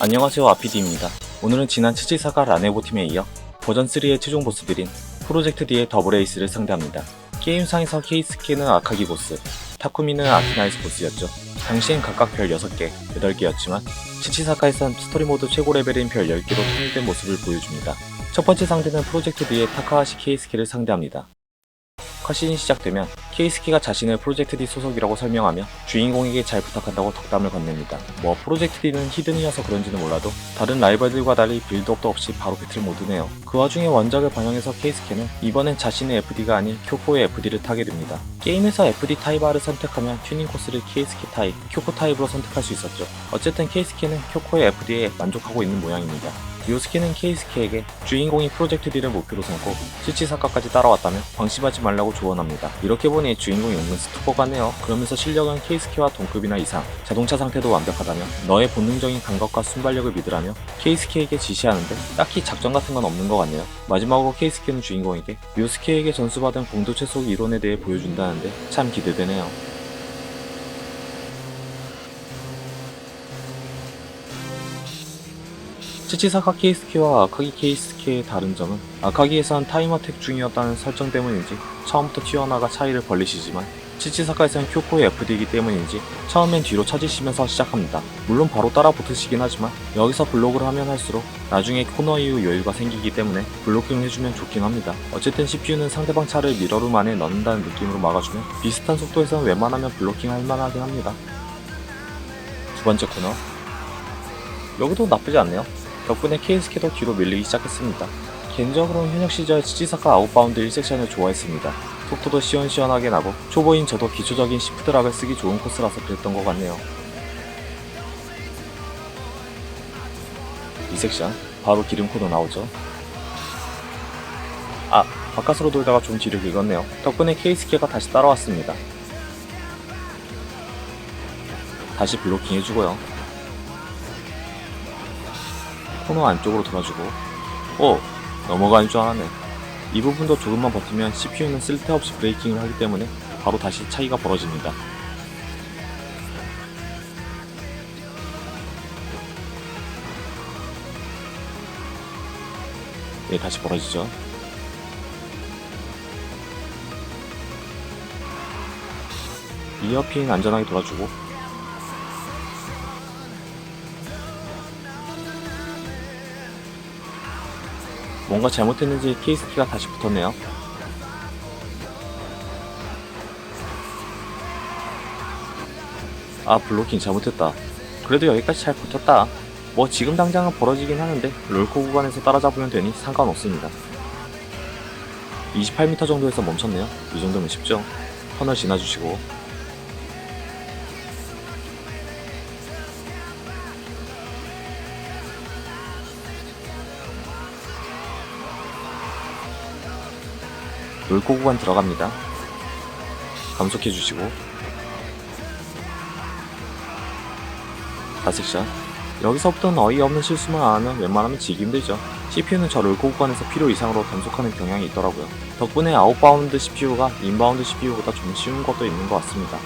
안녕하세요 아피디입니다. 오늘은 지난 치치사가 라네보 팀에 이어 버전3의 최종 보스들인 프로젝트 D의 더블 에이스를 상대합니다. 게임상에서 케이스키는 아카기 보스, 타쿠미는 아키나이스 보스였죠. 당시엔 각각 별 6개, 8개였지만 치치사카에선 스토리 모드 최고 레벨인 별 10개로 통일된 모습을 보여줍니다. 첫 번째 상대는 프로젝트 D의 타카하시 케이스키를 상대합니다. 컷신이 시작되면 케이스키가 자신을 프로젝트 D 소속이라고 설명하며 주인공에게 잘 부탁한다고 덕담을 건넵니다. 뭐 프로젝트 D는 히든이어서 그런지는 몰라도 다른 라이벌들과 달리 빌드업도 없이 바로 배틀 모드네요. 그 와중에 원작을 반영해서 케이스키는 이번엔 자신의 FD가 아닌 쿄코의 FD를 타게 됩니다. 게임에서 FD 타입 R을 선택하면 튜닝 코스를 케이스키 타입, 쿄코 타입으로 선택할 수 있었죠. 어쨌든 케이스키는 쿄코의 FD에 만족하고 있는 모양입니다. 요스키는 케이스키에게 주인공이 프로젝트 D를 목표로 삼고 치치사카까지 따라왔다면 방심하지 말라고 조언합니다. 이렇게 보니 주인공이 은근 스토커 같네요. 그러면서 실력은 케이스키와 동급이나 이상, 자동차 상태도 완벽하다며 너의 본능적인 감각과 순발력을 믿으라며 케이스키에게 지시하는데 딱히 작전 같은 건 없는 것 같네요. 마지막으로 케이스키는 주인공에게 요스키에게 전수받은 공도 최속 이론에 대해 보여준다는데 참 기대되네요. 치치사카 케이스키와 아카기 케이스키의 다른 점은 아카기에선 타임어택 중이었다는 설정 때문인지 처음부터 튀어나가 차이를 벌리시지만 치치사카에선 쿄코의 FD이기 때문인지 처음엔 뒤로 처지시면서 시작합니다. 물론 바로 따라 붙으시긴 하지만 여기서 블록을 하면 할수록 나중에 코너 이후 여유가 생기기 때문에 블로킹을 해주면 좋긴 합니다. 어쨌든 CPU는 상대방 차를 미러룸 안에 넣는다는 느낌으로 막아주면 비슷한 속도에선 웬만하면 블로킹 할 만하긴 합니다. 두 번째 코너 여기도 나쁘지 않네요. 덕분에 케이스키도 뒤로 밀리기 시작했습니다. 개인적으로는 현역 시절 치치사카 아웃바운드 1섹션을 좋아했습니다. 속도도 시원시원하게 나고 초보인 저도 기초적인 시프트락을 쓰기 좋은 코스라서 그랬던 것 같네요. 이 섹션 바로 기름 코너 나오죠. 아 바깥으로 돌다가 좀 뒤를 긁었네요. 덕분에 케이스키가 다시 따라왔습니다. 다시 블로킹 해주고요. 코너 안쪽으로 돌아주고. 오! 넘어가는 줄 알았네. 이 부분도 조금만 버티면 CPU는 쓸데없이 브레이킹을 하기 때문에 바로 다시 차이가 벌어집니다. 네 다시 벌어지죠. 이어핀 안전하게 돌아주고 뭔가 잘못했는지 케이스키가 다시 붙었네요. 아 블로킹 잘못했다. 그래도 여기까지 잘 버텼다. 뭐 지금 당장은 벌어지긴 하는데 롤코 구간에서 따라잡으면 되니 상관없습니다. 28m 정도에서 멈췄네요. 이 정도면 쉽죠. 터널 지나주시고 롤코 구간 들어갑니다. 감속해 주시고 다섹션 여기서부터는 어이없는 실수만 안 하면 웬만하면 지기 힘들죠. CPU는 저 롤코 구간에서 필요 이상으로 단속하는 경향이 있더라고요. 덕분에 아웃바운드 CPU가 인바운드 CPU보다 좀 쉬운 것도 있는 것 같습니다.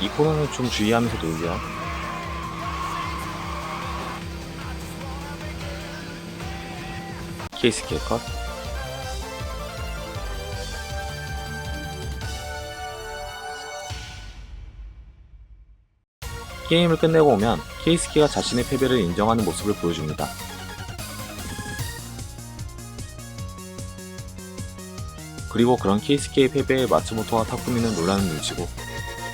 이 코너는 좀 주의하면서 놀려. 케이스 킬 컷. 게임을 끝내고 오면 케이스키가 자신의 패배를 인정하는 모습을 보여줍니다. 그리고 그런 케이스키의 패배에 마츠모토와 타쿠미는 논란을 일치고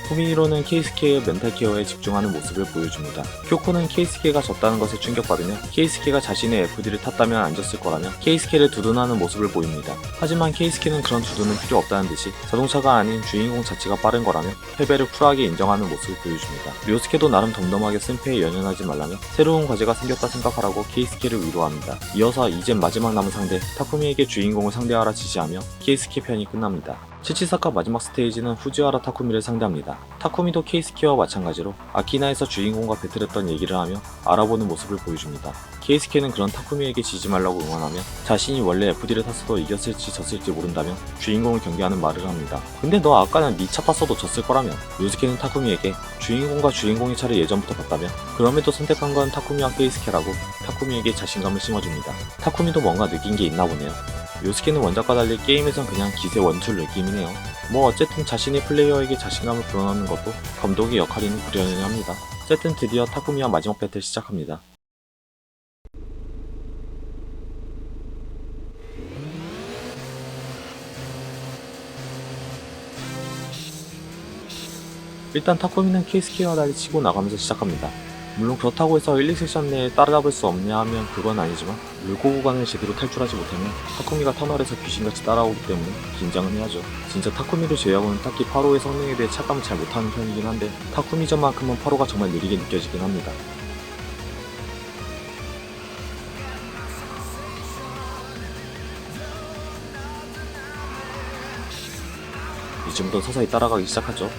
후미히로는 케이스케의 멘탈 케어에 집중하는 모습을 보여줍니다. 쿄코는 케이스케가 졌다는 것에 충격받으며 케이스케가 자신의 FD를 탔다면 안 졌을 거라며 케이스케를 두둔하는 모습을 보입니다. 하지만 케이스케는 그런 두둔은 필요 없다는 듯이 자동차가 아닌 주인공 자체가 빠른 거라며 패배를 쿨하게 인정하는 모습을 보여줍니다. 료스케도 나름 덤덤하게 승패에 연연하지 말라며 새로운 과제가 생겼다 생각하라고 케이스케를 위로합니다. 이어서 이젠 마지막 남은 상대 타쿠미에게 주인공을 상대하라 지시하며 케이스케 편이 끝납니다. 치치사카 마지막 스테이지는 후지와라 타쿠미를 상대합니다. 타쿠미도 케이스케와 마찬가지로 아키나에서 주인공과 배틀했던 얘기를 하며 알아보는 모습을 보여줍니다. 케이스케는 그런 타쿠미에게 지지 말라고 응원하며 자신이 원래 FD를 탔어도 이겼을지 졌을지 모른다며 주인공을 경계하는 말을 합니다. 근데 너 아까는 네차 탔어도 졌을 거라며 류스케는 타쿠미에게 주인공과 주인공의 차를 예전부터 봤다며 그럼에도 선택한 건 타쿠미와 케이스케라고 타쿠미에게 자신감을 심어줍니다. 타쿠미도 뭔가 느낀 게 있나 보네요. 요스케는 원작과 달리 게임에선 그냥 기세 원툴 느낌이네요. 뭐 어쨌든 자신이 플레이어에게 자신감을 불어넣는 것도 감독의 역할이니 그려내야 합니다. 어쨌든 드디어 타쿠미와 마지막 배틀 시작합니다. 일단 타쿠미는 케이스케와 달리 치고 나가면서 시작합니다. 물론 그렇다고 해서 1, 2섹션 내에 따라잡을 수 없냐 하면 그건 아니지만 물고 구간을 제대로 탈출하지 못하면 타쿠미가 터널에서 귀신같이 따라오기 때문에 긴장은 해야죠. 진짜 타쿠미를 제외하고는 딱히 파로의 성능에 대해 착감을 잘 못하는 편이긴 한데 타쿠미전만큼은 파로가 정말 느리게 느껴지긴 합니다. 이쯤부터 서서히 따라가기 시작하죠.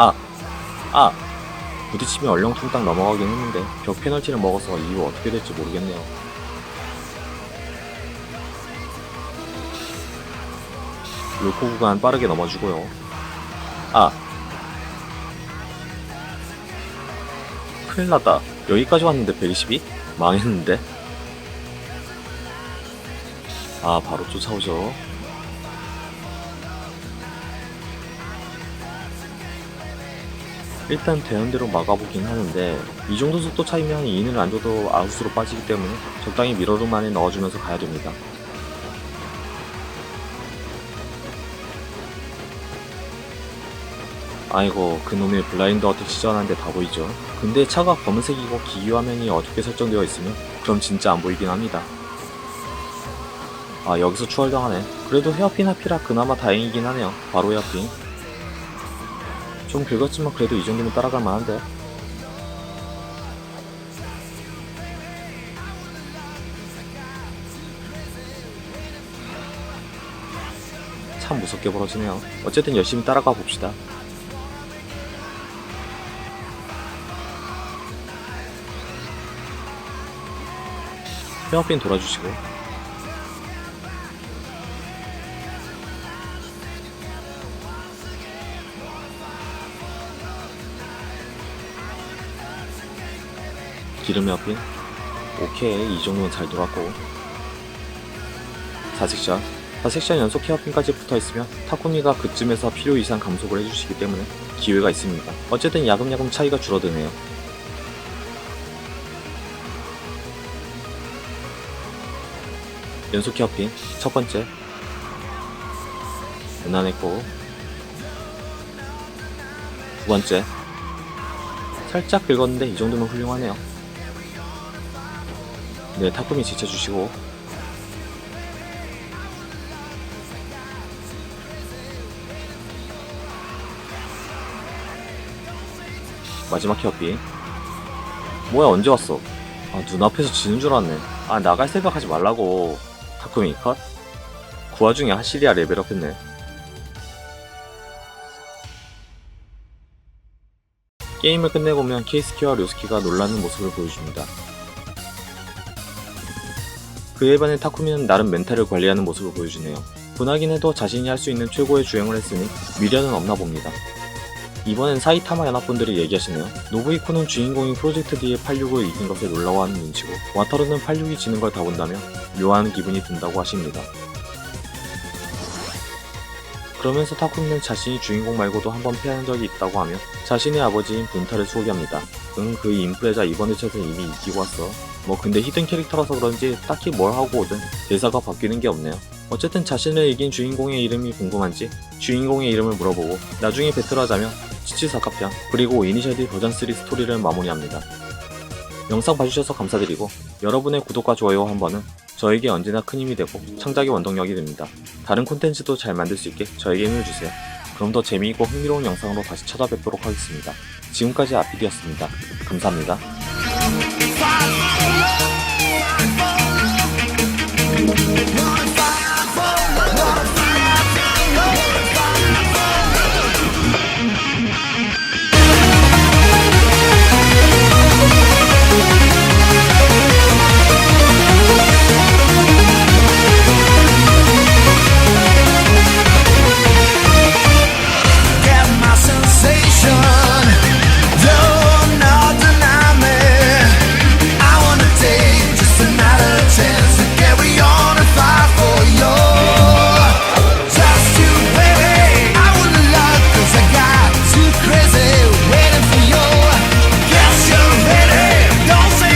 아, 아, 부딪히며 얼렁뚱땅 넘어가긴 했는데 벽 페널티를 먹어서 이후 어떻게 될지 모르겠네요. 로코 구간 빠르게 넘어주고요. 아, 큰일 났다. 여기까지 왔는데 122? 망했는데? 아, 바로 쫓아오죠. 일단 대연대로 막아보긴 하는데 이 정도 속도 차이면 인을 안 줘도 아웃으로 빠지기 때문에 적당히 미러룸 안에 넣어주면서 가야 됩니다. 아이고 그놈의 블라인드 어택 시전한데 다 보이죠. 근데 차가 검은색이고 기기 화면이 어둡게 설정되어 있으면 그럼 진짜 안 보이긴 합니다. 아 여기서 추월당하네. 그래도 헤어핀 하피라 그나마 다행이긴 하네요. 바로 헤어핀. 좀 긁었지만 그래도 이 정도면 따라갈 만한데. 참 무섭게 벌어지네요. 어쨌든 열심히 따라가 봅시다. 헤어핀 돌아주시고 기름 헤어핀 오케이 이 정도면 잘 돌았고. 4섹션. 4섹션 연속 헤어핀까지 붙어있으면 타쿠미가 그쯤에서 필요 이상 감속을 해주시기 때문에 기회가 있습니다. 어쨌든 야금야금 차이가 줄어드네요. 연속 헤어핀. 첫 번째. 무난했고. 두 번째. 살짝 긁었는데 이 정도면 훌륭하네요 네, 타쿠미 지쳐주시고. 마지막 헤어핀 뭐야 언제 왔어? 아 눈앞에서 지는 줄 알았네. 아 나갈 생각하지 말라고. 타쿠미 컷? 그 와중에 하시리아 레벨업 했네. 게임을 끝내보면 케이스키와 료스키가 놀라는 모습을 보여줍니다 그에 반해 타쿠미는 나름 멘탈을 관리하는 모습을 보여주네요. 분하긴 해도 자신이 할 수 있는 최고의 주행을 했으니 미련은 없나 봅니다. 이번엔 사이타마 연합분들이 얘기하시네요. 노부이코는 주인공인 프로젝트 D의 86을 이긴 것에 놀라워하는 눈치고 와타루는 86이 지는 걸 다 본다며 묘한 기분이 든다고 하십니다. 그러면서 타쿠미는 자신이 주인공 말고도 한 번 패한 적이 있다고 하며 자신의 아버지인 분타를 소개합니다. 응, 그 인프레자 이번 회차에서 이미 이기고 왔어. 뭐 근데 히든 캐릭터라서 그런지 딱히 뭘 하고 오든 대사가 바뀌는 게 없네요. 어쨌든 자신을 이긴 주인공의 이름이 궁금한지 주인공의 이름을 물어보고 나중에 배틀하자며 치치사카편 그리고 이니셜 D 버전 3 스토리를 마무리합니다. 영상 봐주셔서 감사드리고 여러분의 구독과 좋아요 한 번은 저에게 언제나 큰 힘이 되고 창작의 원동력이 됩니다. 다른 콘텐츠도 잘 만들 수 있게 저에게 힘을 주세요. 그럼 더 재미있고 흥미로운 영상으로 다시 찾아뵙도록 하겠습니다. 지금까지 아피디였습니다. 감사합니다. It